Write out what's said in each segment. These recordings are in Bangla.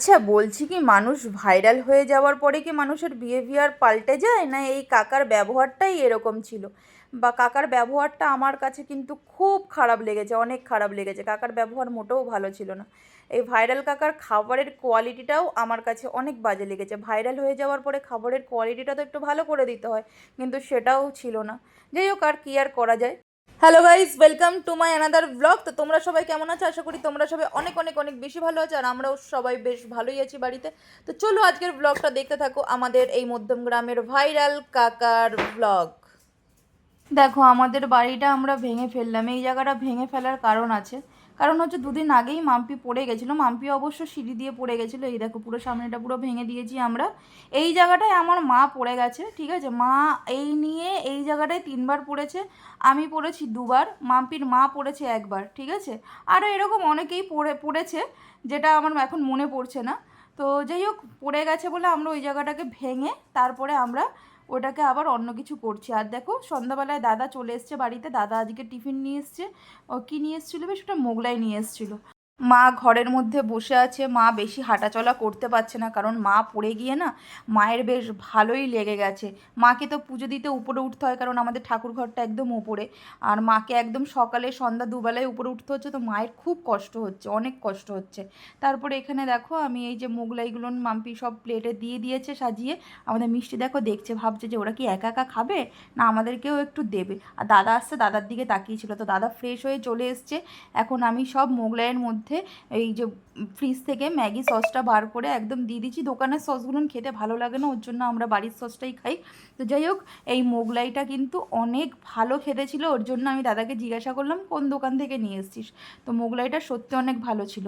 আচ্ছা বলছি কি মানুষ ভাইরাল হয়ে যাওয়ার পরে কি মানুষের বিহেভিয়ার পাল্টে যায়? না এই কাকার ব্যবহারটাই এরকম ছিল? বা কাকার ব্যবহারটা আমার কাছে কিন্তু খুব খারাপ লেগেছে, অনেক খারাপ লেগেছে। কাকার ব্যবহার মোটেও ভালো ছিল না। এই ভাইরাল কাকার খাবারের কোয়ালিটিটাও আমার কাছে অনেক বাজে লেগেছে। ভাইরাল হয়ে যাওয়ার পরে খাবারের কোয়ালিটিটা তো একটু ভালো করে দিতে হয়, কিন্তু সেটাও ছিল না। যাই হোক, আর কি আর করা যায়? Hello guys welcome to my another blog তো তোমরা সবাই কেমন আছো? আশা করি তোমরা সবাই অনেক অনেক অনেক বেশি ভালো আছো, আর আমরাও সবাই বেশ ভালোই আছি বাড়িতে। তো চলো আজকের ব্লগটা দেখতে থাকো আমাদের এই মধ্যম গ্রামের ভাইরাল কাকার ব্লগ দেখো, আমাদের বাড়িটা আমরা ভেঙে ফেললাম। এই জায়গাটা ভেঙে ফেলার কারণ আছে। কারণ হচ্ছে দুদিন আগেই মাম্পি পড়ে গেছিল। মাম্পি অবশ্য সিঁড়ি দিয়ে পড়ে গেছিল। এই দেখো পুরো সামনেটা পুরো ভেঙে দিয়েছি আমরা। এই জায়গাটায় আমার মা পড়ে গেছে, ঠিক আছে? মা এই নিয়ে এই জায়গাটায় তিনবার পড়েছে, আমি পড়েছি দুবার, মাম্পির মা পড়েছে একবার, ঠিক আছে? আরও এরকম অনেকেই পড়ে, পড়েছে, যেটা আমার এখন মনে পড়ছে না। তো যাই হোক, পড়ে গেছে বলে আমরা ওই জায়গাটাকে ভেঙে তারপরে আমরা ওটাকে আবার অন্য কিছু করছি। আর দেখো, সন্ধ্যাবেলায় দাদা চলে এসছে বাড়িতে। দাদা আজকে টিফিন নিয়ে এসছে। ও কী নিয়ে এসেছিল বেশ, ওটা মোগলাই নিয়ে এসেছিল। মা ঘরের মধ্যে বসে আছে, মা বেশি হাঁটাচলা করতে পারছে না, কারণ মা পড়ে গিয়ে না মায়ের বেশ ভালোই লেগে গেছে। মাকে তো পুজো দিতে উপরে উঠতে হয়, কারণ আমাদের ঠাকুর ঘরটা একদম উপরে। আর মাকে একদম সকালে, সন্ধ্যা দুবেলায় উপরে উঠতে হচ্ছে, তো মায়ের খুব কষ্ট হচ্ছে, অনেক কষ্ট হচ্ছে। তারপরে এখানে দেখো, আমি এই যে মোগলাইগুলো মাম্পি সব প্লেটে দিয়ে দিয়েছে সাজিয়ে, আমাদের মিষ্টি দেখো দেখছে, ভাবছে যে ওরা কি একা একা খাবে, না আমাদেরকেও একটু দেবে। আর দাদা আসছে, দাদার দিকে তাকিয়েছিল তো দাদা ফ্রেশ হয়ে চলে এসছে। এখন আমি সব মোগলাইয়ের মধ্যে এই যে ফ্রিজ থেকে ম্যাগি সসটা বার করে একদম দিয়ে দিচ্ছি। দোকানের সসগুলো খেতে ভালো লাগে না, ওর জন্য আমরা বাড়ির সসটাই খাই। তো যাই হোক, এই মোগলাইটা কিন্তু অনেক ভালো খেতে ছিল, ওর জন্য আমি দাদাকে জিজ্ঞাসা করলাম, কোন দোকান থেকে নিয়ে এসছিস? তো মোগলাইটা সত্যি অনেক ভালো ছিল।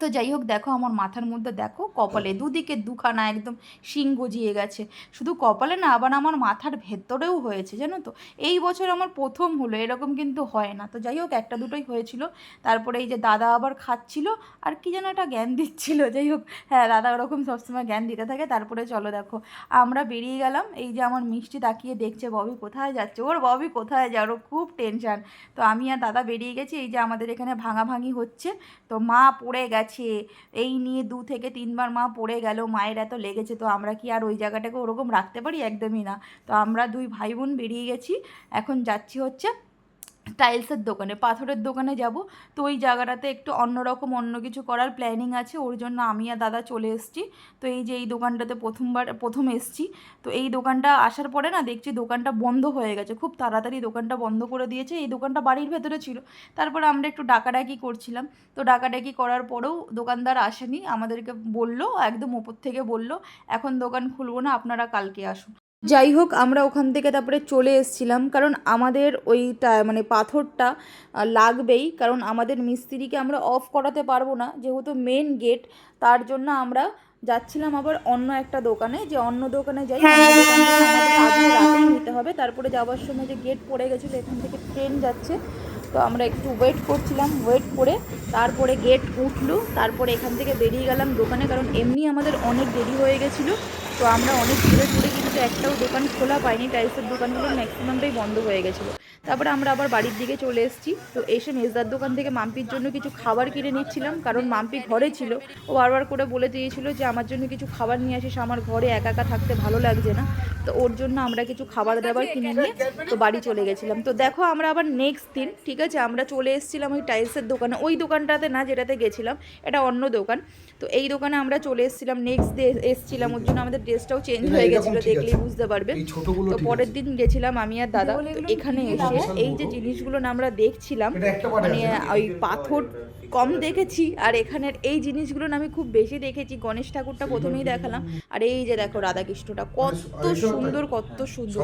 তো যাই হোক, দেখো আমার মাথার মধ্যে দেখো কপালে দুদিকে দুখানা একদম শিং গজিয়ে গেছে। শুধু কপালে না, আবার আমার মাথার ভেতরেও হয়েছে, জানো তো? এই বছর আমার প্রথম হলো, এরকম কিন্তু হয় না। তো যাই হোক, একটা দুটোই হয়েছিল। তারপরে এই যে দাদা আবার খাচ্ছিল, আর কি যেন একটা জ্ঞান দিচ্ছিল, যাই হোক। হ্যাঁ দাদা ওরকম সবসময় জ্ঞান দিতে থাকে। তারপরে চলো দেখো, আমরা বেরিয়ে গেলাম। এই যে আমার মিষ্টি তাকিয়ে দেখছে, ববি কোথায় যাচ্ছে? ওর ববি কোথায় যায়? ওর খুব টেনশান তো আমি আর দাদা বেরিয়ে গেছি। এই যে আমাদের এখানে ভাঙাভাঙি হচ্ছে। তো মা পড়ে গেছে। এই নিয়ে দু থেকে তিনবার মা পড়ে গেল, মায়ের এত লেগেছে, তো আমরা কি আর ওই জায়গাটাকে ওরকম রাখতে পারি? একদমই না। তো আমরা দুই ভাই বোন বেরিয়ে গেছি। এখন যাচ্ছি হচ্ছে টাইলসের দোকানে, পাথরের দোকানে যাব। তো ওই জায়গাটাতে একটু অন্যরকম অন্য কিছু করার প্ল্যানিং আছে, ওর জন্য আমি আর দাদা চলে এসেছি। তো এই যে এই দোকানটাতে প্রথমবার, প্রথম এসেছি। তো এই দোকানটা আসার পরে না দেখছি দোকানটা বন্ধ হয়ে গেছে, খুব তাড়াতাড়ি দোকানটা বন্ধ করে দিয়েছে। এই দোকানটা বাড়ির ভেতরে ছিল। তারপরে আমরা একটু ডাকাডাকি করছিলাম। তো ডাকাডাকি করার পরেও দোকানদার আসেনি, আমাদেরকে বলল, একদম ওপর থেকে বলল, এখন দোকান খুলবো না, আপনারা কালকে আসুন। যাই হোক, আমরা ওখান থেকে তারপরে চলে এসেছিলাম। কারণ আমাদের ওইটা মানে পাথরটা লাগবেই। কারণ আমাদের মিস্ত্রিকে আমরা অফ করাতে পারব না। যেহেতু মেন গেট তার জন্য আমরা যাচ্ছিলাম আবার অন্য একটা দোকানে। যে অন্য দোকানে যাই নিতে হবে। তারপরে যাওয়ার সময় যে গেট পড়ে গেছিল এখান থেকে ট্রেন যাচ্ছে, তো আমরা একটু ওয়েট করছিলাম। ওয়েট করে তারপরে গেট উঠল। তারপরে এখান থেকে বেরিয়ে গেলাম দোকানে। কারণ এমনি আমাদের অনেক দেরি হয়ে গেছিল। তো আমরা অনেক দূরে দূরে কিন্তু একটাও দোকান খোলা পাইনি, টাইলসের দোকানগুলো ম্যাক্সিমামটাই বন্ধ হয়ে গেছিল। তারপরে আমরা আবার বাড়ির দিকে চলে এসেছি, তো এসে মেজদার দোকান থেকে মাম্পির জন্য কিছু খাবার কিনে নিচ্ছিলাম, কারণ মাম্পি ঘরে ছিল। ও বারবার করে বলে দিয়েছিল যে, আমার জন্য কিছু খাবার নিয়ে আসিস, আমার ঘরে একা একা থাকতে ভালো লাগছে না। তো ওর জন্য আমরা কিছু খাবার দাবার কিনে নিয়ে তো বাড়ি চলে গেছিলাম। তো দেখো আমরা আবার নেক্সট দিন, ঠিক আছে? আমরা চলে এসেছিলাম ওই টাইলসের দোকানে, ওই দোকানটাতে না যেটাতে গেছিলাম, এটা অন্য দোকান। তো এই দোকানে আমরা চলে এসেছিলাম নেক্সট ডে এসেছিলাম। ওর জন্য আমাদের ড্রেসটাও চেঞ্জ হয়ে গেছিল দেখলেই বুঝতে পারবে। তো পরের দিন গেছিলাম আমি আর দাদা এখানে এসে এই যে জিনিসগুলো না আমরা দেখছিলাম মানে ওই পাথর কম দেখেছি আর এখানের এই জিনিসগুলো আমি খুব বেশি দেখেছি। গণেশ ঠাকুরটা প্রথমেই দেখালাম। আর এই যে দেখো রাধাকৃষ্ণটা কত সুন্দর কত সুন্দর।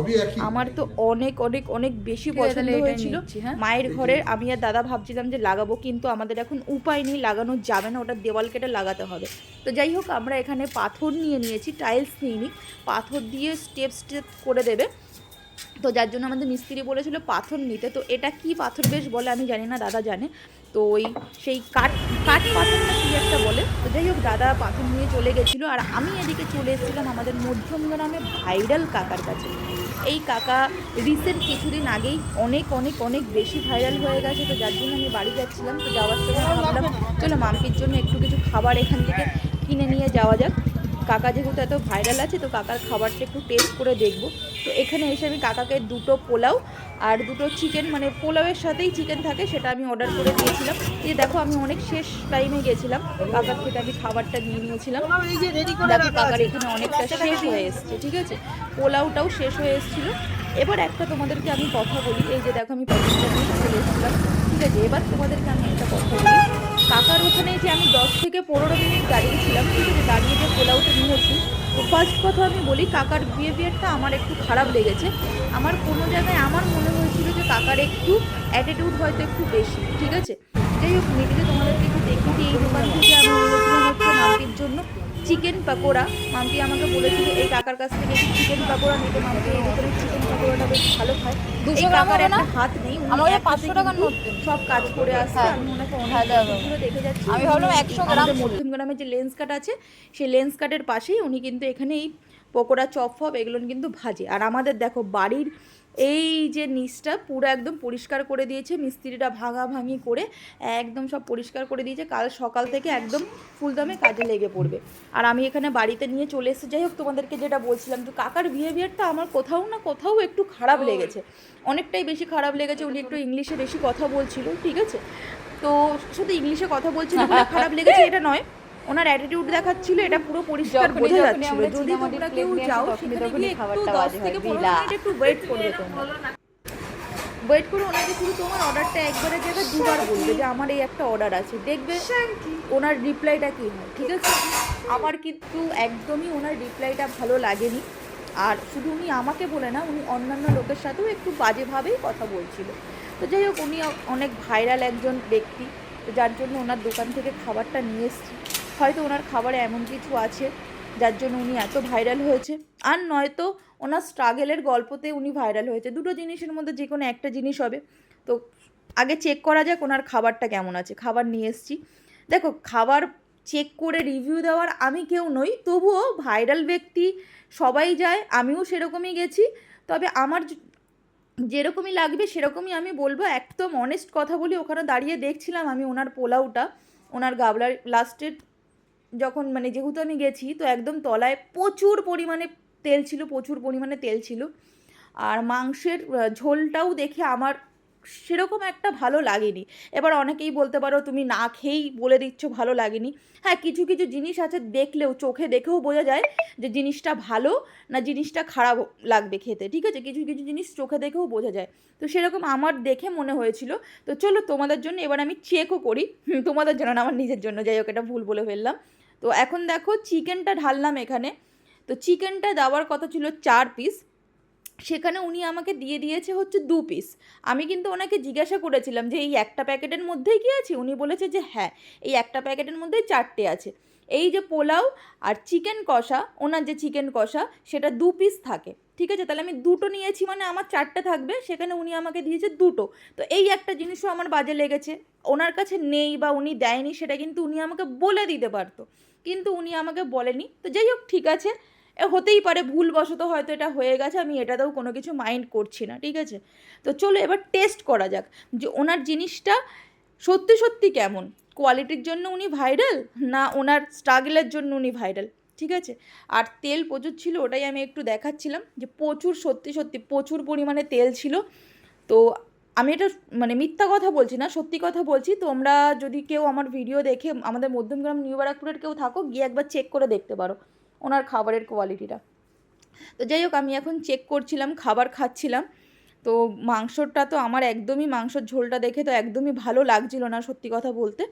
আমার তো অনেক অনেক অনেক বেশি পছন্দ হয়েছিল। হ্যাঁ? মায়ের ঘরের আমি আর দাদা ভাবছিলাম যে লাগাবো কিন্তু আমাদের এখন উপায় নেই লাগানো যাবে না ওটা দেওয়াল কেটে লাগাতে হবে। তো যাই হোক আমরা এখানে পাথর নিয়ে নিয়েছি টাইলস নিইনি পাথর দিয়ে স্টেপ স্টেপ করে দেবে। তো যার জন্য আমাদের মিস্ত্রি বলেছিল পাথর নিতে। তো এটা কি পাথর বেশ বলে আমি জানি না দাদা জানে। তো ওই সেই কাঠ কাঠ পাথর না কি একটা বলে? তো যাই হোক, দাদা পাথর নিয়ে চলে গেছিল আর আমি এদিকে চলে এসেছিলাম আমাদের মধ্যম গ্রামে ভাইরাল কাকার কাছে। এই কাকা রিসেন্ট কিছুদিন আগেই অনেক অনেক অনেক বেশি ভাইরাল হয়ে গেছে, তো যার জন্য আমি বাড়ি যাচ্ছিলাম। তো যাওয়ার সময় ভাবলাম, চলো মাম্পির জন্য একটু কিছু খাবার এখান থেকে কিনে নিয়ে যাওয়া যাক। কাকা যেহেতু এত ভাইরাল আছে, তো কাকার খাবারটা একটু টেস্ট করে দেখব। তো এখানে এসে আমি কাকাকে দুটো পোলাও আর দুটো চিকেন মানে পোলাওয়ের সাথেই চিকেন থাকে, সেটা আমি অর্ডার করে দিয়েছিলাম। এই দেখো, আমি অনেক শেষ টাইমে গেছিলাম। কাকার থেকে আমি খাবারটা নিয়ে নিয়েছিলাম। দেখো কাকার এখানে অনেকটা শেষ হয়ে এসছে, ঠিক আছে? পোলাওটাও শেষ হয়ে এসেছিল। এবার একটা তোমাদেরকে আমি কথা বলি। এই যে দেখো, আমি প্যাকেটটা নিয়ে চলে এসেছিলাম, ঠিক আছে? এবার তোমাদেরকে আমি একটা কথা বলি। কাকার ওখানে যে আমি দশ থেকে পনেরো মিনিট দাঁড়িয়েছিলাম ঠিক আছে? দাঁড়িয়ে যে পোলাওটা ফার্স্ট কথা আমি বলি, কাকার বিহেভিয়ারটা আমার একটু খারাপ লেগেছে। আমার কোনো জায়গায় আমার মনে হয়েছিল যে কাকার একটু অ্যাটিটিউড হয়তো একটু বেশি, ঠিক আছে? যাই হোক মেডিতে তোমাদেরকে একটু দেখি যে এই দোকান থেকে আমি হচ্ছে মাম্পির জন্য চিকেন পাকোড়া। মাম্পি আমাকে বলেছিল, এই কাকার কাছ থেকে চিকেন পাকোড়া নিতে মাম্পি এই দোকানের চিকেন পাকোড়াটা বেশ ভালো খায় দুশো এই গ্রাম কাকার হবে না? একটা হাত নেই উনি পাঁচশো টাকার নোট সব কাজ করে আসছে হ্যাঁ। আমি ওনাকে হ্যাঁ, দেখে যাচ্ছি আমি ভাবলাম উনি 100 গ্রাম আমাদের ছিল। মধ্যম গ্রামে যে লেন্স কাট আছে সেই লেন্স কাটের পাশেই উনি কিন্তু এখানে এই পকোড়া চপ ফপ এগুলো কিন্তু ভাজে আর আমাদের দেখো বাড়ির এই যে নিচটা পুরো একদম পরিষ্কার করে দিয়েছে মিস্ত্রিটা ভাঙা ভাঙি করে একদম সব পরিষ্কার করে দিয়েছে। কাল সকাল থেকে একদম ফুলদমে কাজে লেগে পড়বে। আর আমি এখানে বাড়িতে নিয়ে চলে এসেছি। যাই হোক তোমাদেরকে যেটা বলছিলাম তো কাকার বিহেভিয়ারটা আমার কোথাও না কোথাও একটু খারাপ লেগেছে। অনেকটাই বেশি খারাপ লেগেছে। উনি একটু ইংলিশে বেশি কথা বলছিল ঠিক আছে? তো শুধু ইংলিশে কথা বলছিল বলে খারাপ লেগেছে এটা নয়। ওনার অ্যাটিটিউড দেখাচ্ছিল এটা পুরো পরিষ্কার বোঝা যাচ্ছিল। যদি তোমরা কেউ যাও সেখানে গিয়ে একটু খাবারটা দশ বাজে হয়, থেকে পনেরো। মিনিট একটু ওয়েট করবে তোমরা। ওয়েট করে ওনাকে শুধু তোমার অর্ডারটা একবারের জায়গায় দুবার বলবে যে আমার এই একটা অর্ডার আছে। দেখবে ওনার রিপ্লাইটা কী? হয় ঠিক আছে? আমার কিন্তু একদমই ওনার রিপ্লাইটা ভালো লাগেনি। আর শুধু উনি আমাকে বলে না উনি অন্যান্য লোকের সাথেও একটু বাজেভাবেই কথা বলছিল। তো যাই হোক উনি অনেক ভাইরাল একজন ব্যক্তি। তো যার জন্য ওনার দোকান থেকে খাবারটা নিয়ে এসেছি। হয়তো ওনার খাবারে এমন কিছু আছে যার জন্য উনি এত ভাইরাল হয়েছে। আর নয়তো ওনার স্ট্রাগেলের গল্পতে উনি ভাইরাল হয়েছে। দুটো জিনিসের মধ্যে যে কোনো একটা জিনিস হবে। তো আগে চেক করা যাক ওনার খাবারটা কেমন আছে। খাবার নিয়ে এসেছি। দেখো, খাবার চেক করে রিভিউ দেওয়ার আমি কেউ নই, তবুও ভাইরাল ব্যক্তি সবাই যায়, আমিও সেরকমই গেছি। তবে আমার যেরকমই লাগবে সেরকমই আমি বলব, একদম অনেস্ট কথা বলি, ওখানে দাঁড়িয়ে দেখছিলাম আমি ওনার পোলাওটা, ওনার গাবলার লাস্টের যখন মানে যেহেতু আমি গেছি, তো একদম তলায় প্রচুর পরিমাণে তেল ছিল, প্রচুর পরিমাণে তেল ছিল। আর মাংসের ঝোলটাও দেখে আমার সেরকম একটা ভালো লাগেনি। এবার অনেকেই বলতে পারো, তুমি না খেয়েই বলে দিচ্ছ, ভালো লাগেনি। হ্যাঁ কিছু কিছু জিনিস আছে দেখলেও, চোখে দেখেও বোঝা যায় যে জিনিসটা ভালো না জিনিসটা খারাপ লাগবে খেতে, ঠিক আছে? কিছু কিছু জিনিস চোখে দেখেও বোঝা যায়। তো সেরকম আমার দেখে মনে হয়েছিল। তো চলো তোমাদের জন্য এবার আমি চেকও করি। তোমাদের জন্য না, আমার নিজের জন্য। যাই হোক, এটা ভুল বলে ফেললাম। তো এখন দেখো চিকেনটা ঢাললাম এখানে। তো চিকেনটা দেওয়ার কথা ছিল চার পিস সেখানে উনি আমাকে দিয়ে দিয়েছে হচ্ছে দু পিস আমি কিন্তু ওনাকে জিজ্ঞাসা করেছিলাম যে, এই একটা প্যাকেটের মধ্যেই কি আছে? উনি বলেছে যে হ্যাঁ এই একটা প্যাকেটের মধ্যেই চারটে আছে। এই যে পোলাও আর চিকেন কষা, ওনার যে চিকেন কষা, সেটা দু পিস থাকে। ঠিক আছে? তাহলে আমি দুটো নিয়েছি মানে আমার চারটে থাকবে, সেখানে উনি আমাকে দিয়েছে দুটো। তো এই একটা জিনিসও আমার বাজে লেগেছে। ওনার কাছে নেই বা উনি দেয়নি সেটা কিন্তু উনি আমাকে বলে দিতে পারতো। কিন্তু উনি আমাকে বলেনি। তো যাই হোক, ঠিক আছে। হতেই পারে, ভুলবশত হয়তো এটা হয়ে গেছে, আমি এটাতেও কোনো কিছু মাইন্ড করছি না, ঠিক আছে? তো চলো এবার টেস্ট করা যাক যে ওনার জিনিসটা সত্যি সত্যি কেমন? কোয়ালিটির জন্য উনি ভাইরাল না ওনার স্ট্রাগলের জন্য উনি ভাইরাল ঠিক আছে? আর তেল প্রচুর ছিল, ওটাই আমি একটু দেখাচ্ছিলাম যে প্রচুর, সত্যি সত্যি প্রচুর পরিমাণে তেল ছিল। তো আমি এটা মানে মিথ্যা কথা বলছি না, সত্যি কথা বলছি। তোমরা যদি কেউ আমার ভিডিও দেখে আমাদের মধ্যমগ্রাম নিউ ব্যারাকপুরের কেউ থাকো, গিয়ে একবার চেক করে দেখতে পারো ওনার খাবারের কোয়ালিটিটা তো যাই হোক, আমি এখন চেক করছিলাম, খাবার খাচ্ছিলাম। তো মাংসটা তো আমার একদমই, মাংসর ঝোলটা দেখে তো একদমই ভালো লাগছিল না সত্যি কথা বলতে।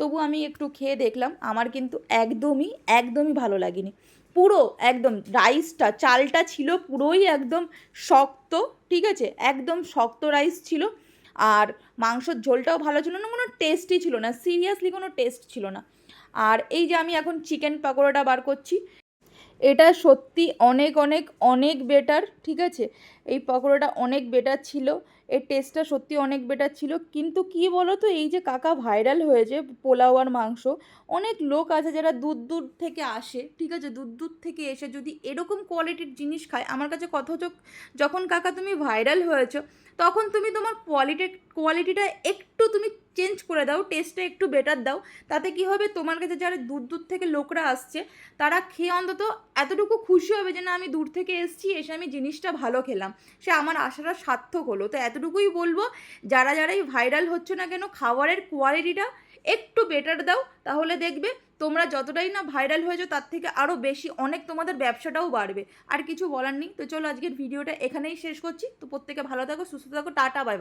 তবু আমি একটু খেয়ে দেখলাম, আমার কিন্তু একদমই একদমই ভালো লাগেনি। পুরো একদম রাইসটা চালটা ছিল পুরোই একদম শক্ত, ঠিক আছে? একদম শক্ত রাইস ছিল। আর মাংসর ঝোলটাও ভালো ছিল না, কোনো টেস্টই ছিল না সিরিয়াসলি কোনো টেস্ট ছিল না। আর এই যে আমি এখন চিকেন পাকোড়াটা বার করছি, এটা সত্যি অনেক অনেক অনেক বেটার ঠিক আছে? এই পকোড়াটা অনেক বেটার ছিল। এর টেস্টটা সত্যি অনেক বেটার ছিল। কিন্তু কি বলো তো এই যে কাকা ভাইরাল হয়েছে পোলাও আর মাংস, অনেক লোক আছে যারা দূর দূর থেকে আসে, ঠিক আছে? দূর দূর থেকে এসে যদি এরকম কোয়ালিটির জিনিস খায়, আমার কাছে কথা যখন কাকা তুমি ভাইরাল হয়েছো তখন তুমি তোমার কোয়ালিটি কোয়ালিটিটা একটু তুমি চেঞ্জ করে দাও টেস্টটা একটু বেটার দাও। তাতে কি হবে? তোমার কাছে যারা দূর দূর থেকে লোকরা আসছে, তারা খেয়ে অন্তত এতটুকু খুশি হবে যে না, আমি দূর থেকে এসেছি, এসে আমি জিনিসটা ভালো খেলাম। সে আমার আশাটা সার্থক হলো। তো এতটুকুই বলব, যারা, যারাই ভাইরাল হচ্ছে না কেন, খাবারের কোয়ালিটিটা একটু বেটার দাও। তাহলে দেখবে তোমরা যতটাই না ভাইরাল হয়েছো, তার থেকে আরও বেশি অনেক তোমাদের ব্যবসাটাও বাড়বে। আর কিছু বলার নেই। তো চলো আজকের ভিডিওটা এখানেই শেষ করছি। তো প্রত্যেকে ভালো থাকো, সুস্থ থাকো, টাটা বাই